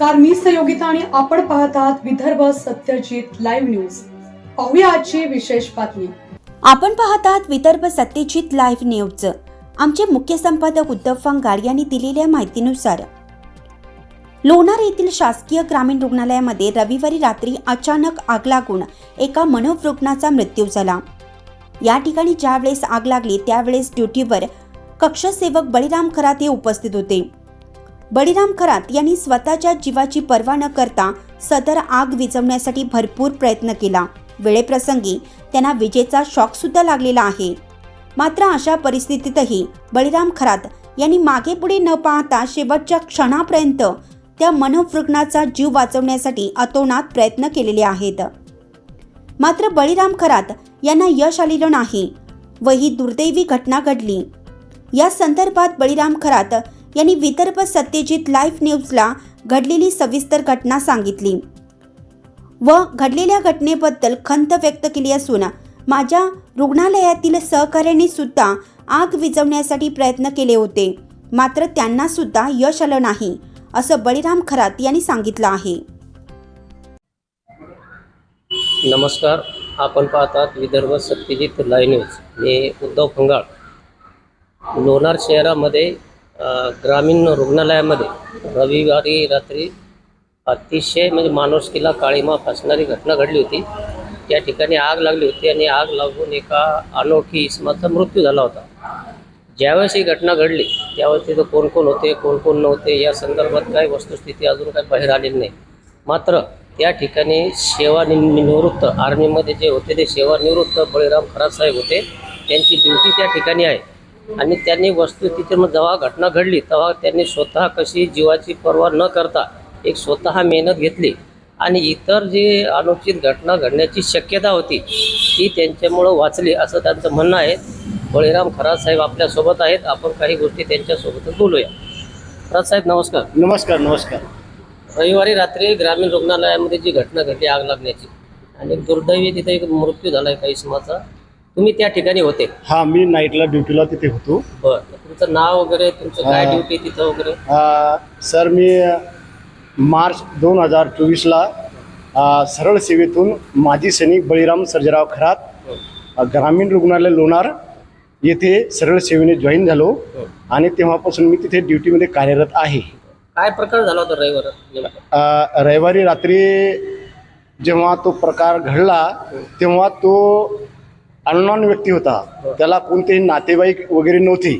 नमस्कार मी सहयोगिता आणि आपण पाहत आहात विदर्भ सत्यजित लाईव्ह न्यूज. पाहूया आजची विशेष बातमी. आपण पाहत आहात विदर्भ सत्यजित लाईव्ह न्यूज. आमचे मुख्य संपादक उद्धव फंगाड यांनी दिलेल्या माहितीनुसार लोणार येथील शासकीय ग्रामीण रुग्णालयामध्ये रविवारी रात्री अचानक आग लागून एका मनोरुग्णाचा मृत्यू झाला. या ठिकाणी ज्यावेळेस आग लागली त्यावेळेस ड्युटीवर कक्षसेवक बळीराम खरात हे उपस्थित होते. बळीराम खरात यांनी स्वतःच्या जीवाची पर्वा न करता सदर आग विझवण्यासाठी भरपूर प्रयत्न केला. वेळेप्रसंगी त्यांना विजेचा शॉक सुद्धा लागलेला आहे. मात्र अशा परिस्थितीतही बळीराम खरात यांनी मागे पुढे न पाहता शेवटच्या क्षणापर्यंत त्या मनोवृग्णाचा जीव वाचवण्यासाठी अतोनात प्रयत्न केलेले आहेत. मात्र बळीराम खरात यांना यश आलेलं नाही व ही दुर्दैवी घटना घडली. या संदर्भात बळीराम खरात यांनी विदर्भ सत्यजित लाईव्ह न्यूजला घडलेली सविस्तर घटना सांगितली. व घडलेल्या घटनेबद्दल खंत व्यक्त केली असून माझ्या रुग्णालयातील सहकाऱ्यांनी सुद्धा आग विझवण्यासाठी प्रयत्न केले होते. मात्र त्यांना सुद्धा यश आलं नाही असं बळीराम खरात यांनी सांगितलं आहे. नमस्कार. आपण पाहतात विदर्भ सत्यजित लाईव्ह न्यूज. मी उद्धव फंगाळ. लोणार शहरामध्ये ग्रामीण रुग्णालयामध्ये रविवारी रात्री अतिशय म्हणजे माणुसकीला काळीमा फासणारी घटना घडली होती. त्या ठिकाणी आग लागली होती आणि आग लागून एका अनोळखी इसमाचा मृत्यू झाला होता. ज्यावेळेस ही घटना घडली त्यावेळेस तिथं कोण कोण होते कोण कोण नव्हते या संदर्भात काही वस्तुस्थिती अजून काही बाहेर आलेली नाही. मात्र त्या ठिकाणी सेवानिवृत्त आर्मीमध्ये जे होते ते सेवानिवृत्त बळीराम खरात साहेब होते. त्यांची ड्युटी त्या ठिकाणी आहे. आणि त्यांनी वस्तुस्थिती मग जेव्हा घटना घडली तेव्हा त्यांनी स्वतः कशी जीवाची पर्वा न करता एक स्वतः मेहनत घेतली. आणि इतर जे अनुचित घटना घडण्याची शक्यता होती ती त्यांच्यामुळं वाचली असं त्यांचं म्हणणं आहे. बळीराम खरात साहेब आपल्यासोबत आहेत. आपण काही गोष्टी त्यांच्यासोबतच बोलूया. खरात साहेब नमस्कार. नमस्कार नमस्कार. रविवारी रात्री ग्रामीण रुग्णालयामध्ये जी घटना घडली आग लागण्याची आणि दुर्दैवी तिथे एक मृत्यू झाला एका इसमाचा तुम्ही त्या ठिकाणी होते? हा मी नाईटला ड्युटीला तिथे होतो. बर तुमचं नाव वगैरे तुमचं काय हा. ड्युटी तिथं वगैरे? अ, सर मी मार्च दोन हजार चोवीसला अ, सरळ सेवेतून माजी सैनिक बळीराम सर्जेराव खरात अ, ग्रामीण रुग्णालय लोणार येथे सरळ सेवेने जॉईन झालो आणि तेव्हापासून मी तिथे ड्युटीमध्ये कार्यरत आहे. काय प्रकार झाला होता रविवार नेमका? अ, रविवारी रात्री जेव्हा तो प्रकार घडला तेव्हा तो अननॉन व्यक्ती होता. त्याला कोणतेही नातेवाईक वगैरे नव्हती.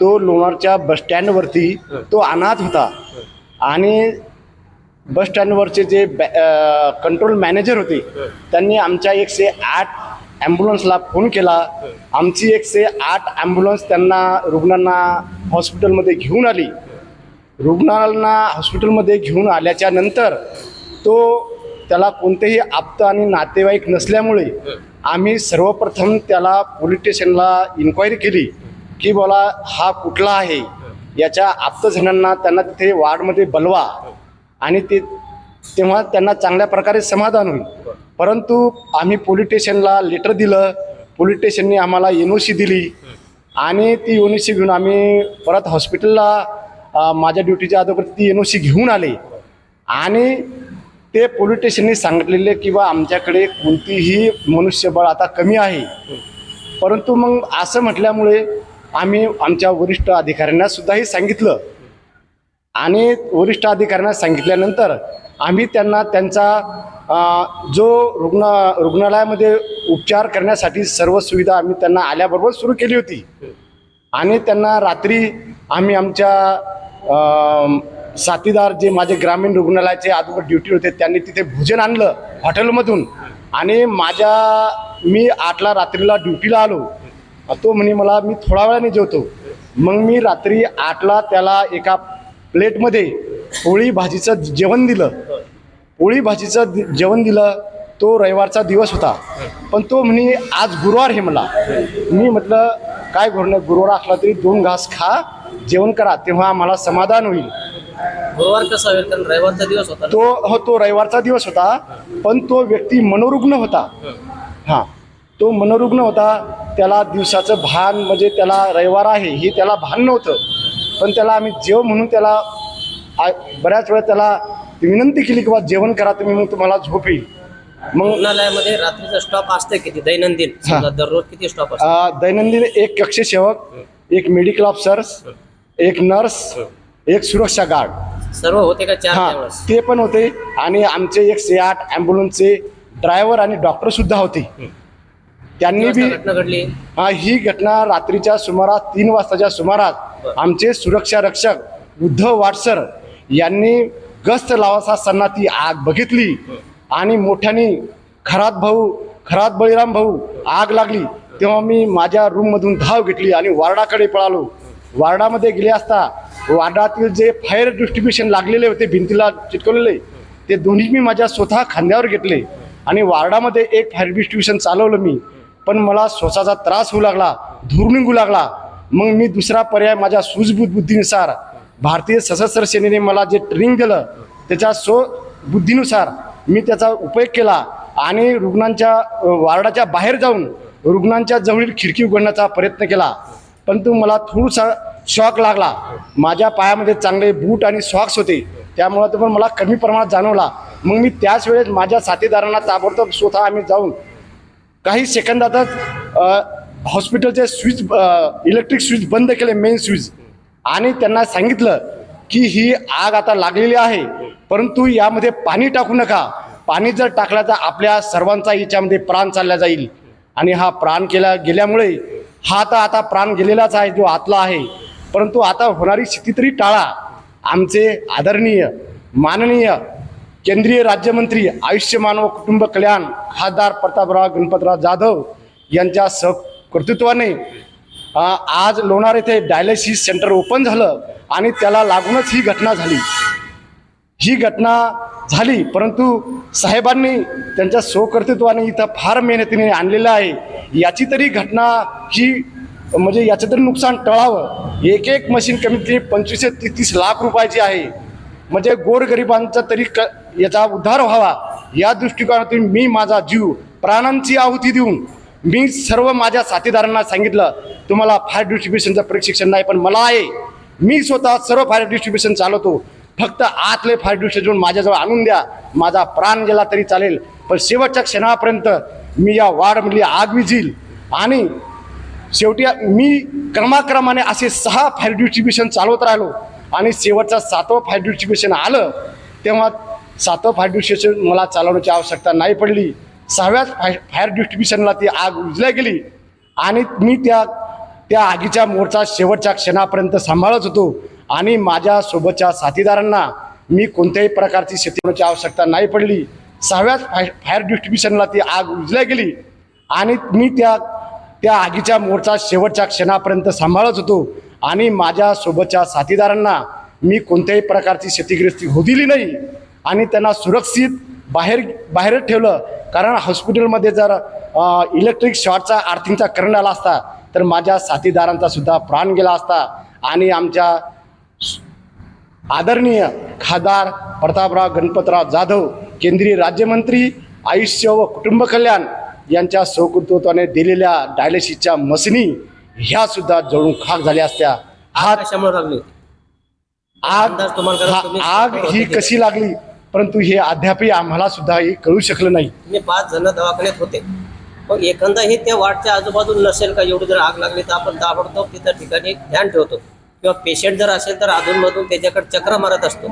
तो लोणारच्या बसस्टँडवरती तो अनाथ होता. आणि बसस्टँडवरचे जे कंट्रोल मॅनेजर होते त्यांनी आमच्या एकशे आठ ॲम्ब्युलन्सला फोन केला. आमची एकशे आठ ॲम्ब्युलन्स त्यांना रुग्णांना हॉस्पिटलमध्ये घेऊन आली. रुग्णांना हॉस्पिटलमध्ये घेऊन आल्याच्यानंतर तो त्याला कोणतेही आप्त आणि नातेवाईक नसल्यामुळे आम्ही सर्वप्रथम त्याला पोलीस स्टेशनला इन्क्वायरी केली की बोला हा कुठला आहे? याच्या आप्तजणांना त्यांना तिथे वार्डमध्ये बलवा आणि ते तेव्हा त्यांना चांगल्या प्रकारे समाधान होईल. परंतु आम्ही पोलीस स्टेशनला लेटर दिलं. पोलीस स्टेशनने आम्हाला एन ओ सी दिली आणि ती एन ओ सी घेऊन आम्ही परत हॉस्पिटलला माझ्या ड्युटीच्या अगोदर ती एन ओ सी घेऊन आले. आणि ते पोलीस स्टेशनने सांगितलेले किंवा आमच्याकडे कोणतीही मनुष्यबळ आता कमी आहे. परंतु मग असं म्हटल्यामुळे आम्ही आमच्या वरिष्ठ अधिकाऱ्यांना सुद्धाही सांगितलं. आणि वरिष्ठ अधिकाऱ्यांना सांगितल्यानंतर आम्ही त्यांना त्यांचा जो रुग्ण रुग्णालयामध्ये उपचार करण्यासाठी सर्व सुविधा आम्ही त्यांना आल्याबरोबर सुरू केली होती. आणि त्यांना रात्री आम्ही आमच्या साथीदार जे माझे ग्रामीण रुग्णालयाचे अगोदर ड्युटी होते त्यांनी तिथे भोजन आणलं हॉटेलमधून. आणि माझ्या मी आठला रात्रीला ड्युटीला आलो. तो म्हणे मला मी थोडा वेळाने जेवतो. मग मी रात्री आठला त्याला एका प्लेटमध्ये पोळी भाजीचं जेवण दिलं. पोळी भाजीचं जेवण दिलं. तो रविवारचा दिवस होता. पण तो म्हणे आज गुरुवार हे मला. मी म्हटलं काय गुरुवार गुरुवार असला तरी दोन घास खा जेवण करा तेव्हा मला समाधान होईल. गुरुवार कसा होईल? कारण रविवारचा दिवस होता. तो हो तो रविवारचा दिवस होता पण तो व्यक्ती मनोरुग्ण होता. हां. तो मनोरुग्ण होता त्याला दिवसाचं भान म्हणजे त्याला रविवार आहे हे त्याला भान नव्हतं. पण त्याला आम्ही जेव म्हणून त्याला बऱ्याच वेळा त्याला विनंती केली की बा जेवण करा तुम्ही मग तुम्हाला झोप येईल. मग रुग्णालयामध्ये रात्रीचा स्टॉप असते किती? दैनंदिन. समजा दररोज किती स्टॉप दैनंदिन एक कक्ष सेवक एक मेडिकल ऑफिसर्स एक नर्स एक सुरक्षा गार्ड. सर्व होते का चार हा ते पण होते. आणि आमचे एक से आठ ॲम्ब्युलन्सचे ड्रायव्हर आणि डॉक्टर सुद्धा होते. त्यांनी बी हा ही घटना रात्रीच्या सुमारास तीन वाजताच्या सुमारास. आमचे सुरक्षा रक्षक उद्धव वाटसर यांनी गस्त लावासा असताना ती आग बघितली. आणि मोठ्याने खरात भाऊ खरात बळीराम भाऊ आग लागली. तेव्हा मी माझ्या रूममधून धाव घेतली आणि वार्डाकडे पळालो. वार्डामध्ये गेले असता वार्डातील जे फायर डिस्ट्रीब्युशन लागलेले होते भिंतीला चिटकवलेले ते दोन्ही मी माझ्या स्वतः खांद्यावर घेतले आणि वार्डामध्ये एक फायर डिस्ट्रीब्युशन चालवलं मी. पण मला श्वासाचा त्रास होऊ लागला धूर निघू लागला. मग मी दुसरा पर्याय माझ्या सुजबूत बुद्धीनुसार भारतीय सशस्त्र सेनेने मला जे ट्रेनिंग दिलं त्याच्या स्व बुद्धीनुसार मी त्याचा उपयोग केला आणि रुग्णांच्या वार्डाच्या बाहेर जाऊन रुग्णांच्या जवळील खिडकी उघडण्याचा प्रयत्न केला. परंतु मला थोडासा शॉक लागला. माझ्या पायामध्ये चांगले बूट आणि सॉक्स होते. त्यामुळं तो पण मला कमी प्रमाणात जाणवला. मग मी त्याच वेळेस माझ्या साथीदारांना ताबडतोब स्वतः आम्ही जाऊन काही सेकंदातच हॉस्पिटलचे स्विच इलेक्ट्रिक स्विच बंद केले मेन स्विच आणि त्यांना सांगितलं की ही आग आता लागलेली आहे. परंतु यामध्ये पाणी टाकू नका. पाणी जर टाकला तर आपल्या सर्वांचा याच्यामध्ये प्राण चालला जाईल. आणि हा प्राण केला गेल्यामुळे हा तर आता प्राण गेलेलाच आहे जो आतला आहे. परंतु आता होणारी स्थिती तरी टाळा. आमचे आदरणीय माननीय केंद्रीय राज्यमंत्री आयुष्यमान व कुटुंब कल्याण खासदार प्रतापराव गणपतराव जाधव यांच्या सहकर्तृत्वाने आज लोणार येथे डायलिसिस सेंटर ओपन झालं आणि त्याला लागूनच ही घटना झाली. ही घटना झाली परंतु साहेबांनी त्यांच्या स्वकर्तृत्वाने इथं फार मेहनतीने आणलेलं आहे. याची तरी घटना ही म्हणजे याचं तरी नुकसान टळावं. एक एक मशीन कमीत कमी पंचवीस ते तीस तीस लाख रुपयाची आहे. म्हणजे गोरगरिबांचा तरी क याचा उद्धार व्हावा. या दृष्टिकोनातून मी माझा जीव प्राणांची आहुती देऊन मी सर्व माझ्या साथीदारांना सांगितलं तुम्हाला फायर डिस्ट्रीब्युशनचं प्रशिक्षण नाही पण मला आहे. मी स्वतः सर्व फायर डिस्ट्रीब्युशन चालवतो. फक्त आतले फायर डिस्ट्रीब्युशन माझ्याजवळ आणून द्या. माझा प्राण गेला तरी चालेल. पण शेवटच्या क्षणापर्यंत मी या वार्डमधली आग विझील. आणि शेवटी मी क्रमाक्रमाने असे सहा फायर डिस्ट्रीब्युशन चालवत राहिलो. आणि शेवटचा सातवं फायर डिस्ट्रीब्युशन आलं तेव्हा सातवं फायर डिस्ट्रीब्युशन मला चालवण्याची आवश्यकता नाही पडली. सहाव्याच फाय फायर डिस्ट्रीब्युशनला ती आग उजल्या गेली. आणि मी त्या त्या आगीच्या मोर्चा शेवटच्या क्षणापर्यंत सांभाळत होतो. आणि माझ्या सोबतच्या साथीदारांना मी कोणत्याही प्रकारची शेतीची आवश्यकता नाही पडली. सहाव्याच फाय फायर डिस्ट्रीब्युशनला ती आग उजल्या गेली. आणि मी त्या त्या आगीच्या मोर्चा शेवटच्या क्षणापर्यंत सांभाळत होतो. आणि माझ्या सोबतच्या साथीदारांना मी कोणत्याही प्रकारची क्षतिग्रस्ती होऊ दिली नाही. आणि त्यांना सुरक्षित बाहेर बाहेरच ठेवलं. कारण हॉस्पिटलमध्ये जर इलेक्ट्रिक शॉर्टचा आर्थिंगचा करंट आला असता तर माझ्या साथीदारांचा सुद्धा प्राण गेला असता. आणि आमच्या आदरणीय खासदार प्रतापराव गणपतराव जाधव केंद्रीय राज्यमंत्री आयुष्य व कुटुंब कल्याण यांच्या सहकर्तृत्वाने दिलेल्या डायलिसिसच्या मशिनी ह्या सुद्धा जळून खाक झाल्या असत्या. हा आग कशामुळे लागली? आग तुम्हाला हा- आग ही कशी लागली? परंतु हे अद्यापही आम्हाला सुद्धा हे कळू शकलं नाही. पाच जण दवाखान्यात होते. मग एखादा हे त्या वाटच्या आजूबाजूला नसेल का एवढी जर आग लागली तर आपण ताबडतोब तिथं ठिकाणी ध्यान ठेवतो. किंवा पेशंट जर असेल तर अधूनमधून त्याच्याकडे चक्र मारत असतो.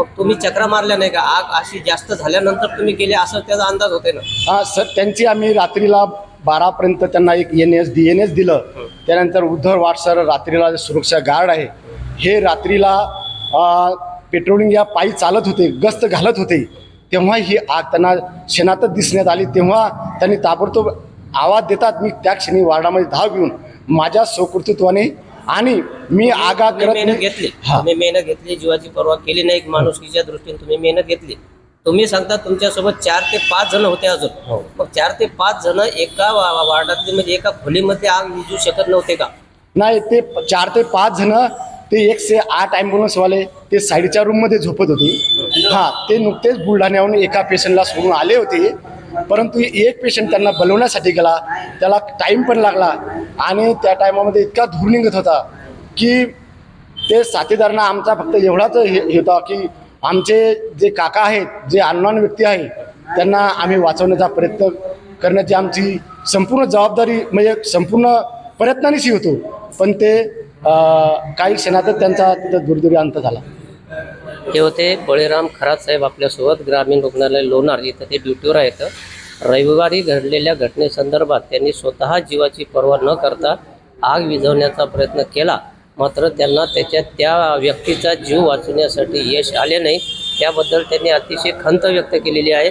मग तुम्ही चक्र मारल्या नाही का? आग अशी जास्त झाल्यानंतर तुम्ही गेले असं त्याचा अंदाज होते ना? हा सर त्यांची आम्ही रात्रीला बारापर्यंत त्यांना एक N S D N S दिलं. त्यानंतर उद्धव वाट सर रात्रीला जे सुरक्षा गार्ड आहे हे रात्रीला पेट्रोलिंग या पायी चालत होते गस्त घालत होते. तेव्हा ही आग त्यांना क्षणातच दिसण्यात आली. तेव्हा त्यांनी ताबडतोब आवाज देतात मी त्या क्षणी वार्डामध्ये धाव घेऊन माझ्या स्वकर्तृत्वाने आणि मी आगा तुम्ही करत मेहनत घेतली. हा. तुम्ही मेहनत घेतली जीवाची पर्वा केली नाही माणुसकीच्या दृष्टीने तुम्ही मेहनत घेतली. तुम्ही सांगता तुमच्यासोबत चार ते पाच जण होते अजून. हो. मग चार ते पाच जण एका वा- वा- वार्डातले म्हणजे एका खोलीमध्ये आग विजू शकत नव्हते का? नाही ते प- चार ते पाच जण ते एक से आठ ॲम्ब्युलन्सवाले ते साईडच्या रूममध्ये झोपत होते. हां. ते नुकतेच बुलढाण्याहून एका पेशंटला सोडून आले होते. परंतु एक पेशंट त्यांना बोलवण्यासाठी गेला त्याला टाईम पण लागला आणि त्या टायमामध्ये इतका धूर निघत होता की ते साथीदारांना आमचा फक्त एवढाच हे होता की आमचे जे काका आहेत जे अननॉन व्यक्ती आहे त्यांना आम्ही वाचवण्याचा प्रयत्न करण्याची आमची संपूर्ण जबाबदारी म्हणजे संपूर्ण प्रयत्नानेच होतो. पण ते काही क्षणातच त्यांचा तिथं दुर्दैवी अंत झाला. हे होते बळीराम खरात साहेब आपल्यासोबत ग्रामीण रुग्णालय लोणार इथं ते ड्युटीवर आहेत. रविवारी घडलेल्या घटनेसंदर्भात त्यांनी स्वतः जीवाची पर्वा न करता आग विझवण्याचा प्रयत्न केला. मात्र त्यांना त्याच्या त्या व्यक्तीचा जीव वाचवण्यासाठी यश आले नाही. त्याबद्दल त्यांनी अतिशय खंत व्यक्त केलेली आहे.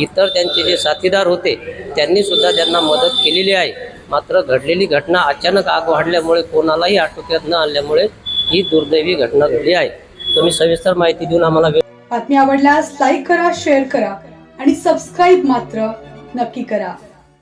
इतर त्यांचे जे साथीदार होते त्यांनी सुद्धा त्यांना मदत केलेली आहे. मात्र घडलेली घटना अचानक आग वाढल्यामुळे कोणालाही आटोक्यात न आणल्यामुळे ही दुर्दैवी घटना घडली आहे. तुम्ही सविस्तर माहिती देऊन आम्हाला वेळ बातमी आवडल्यास लाईक करा शेअर करा आणि सबस्क्राईब मात्र नक्की करा.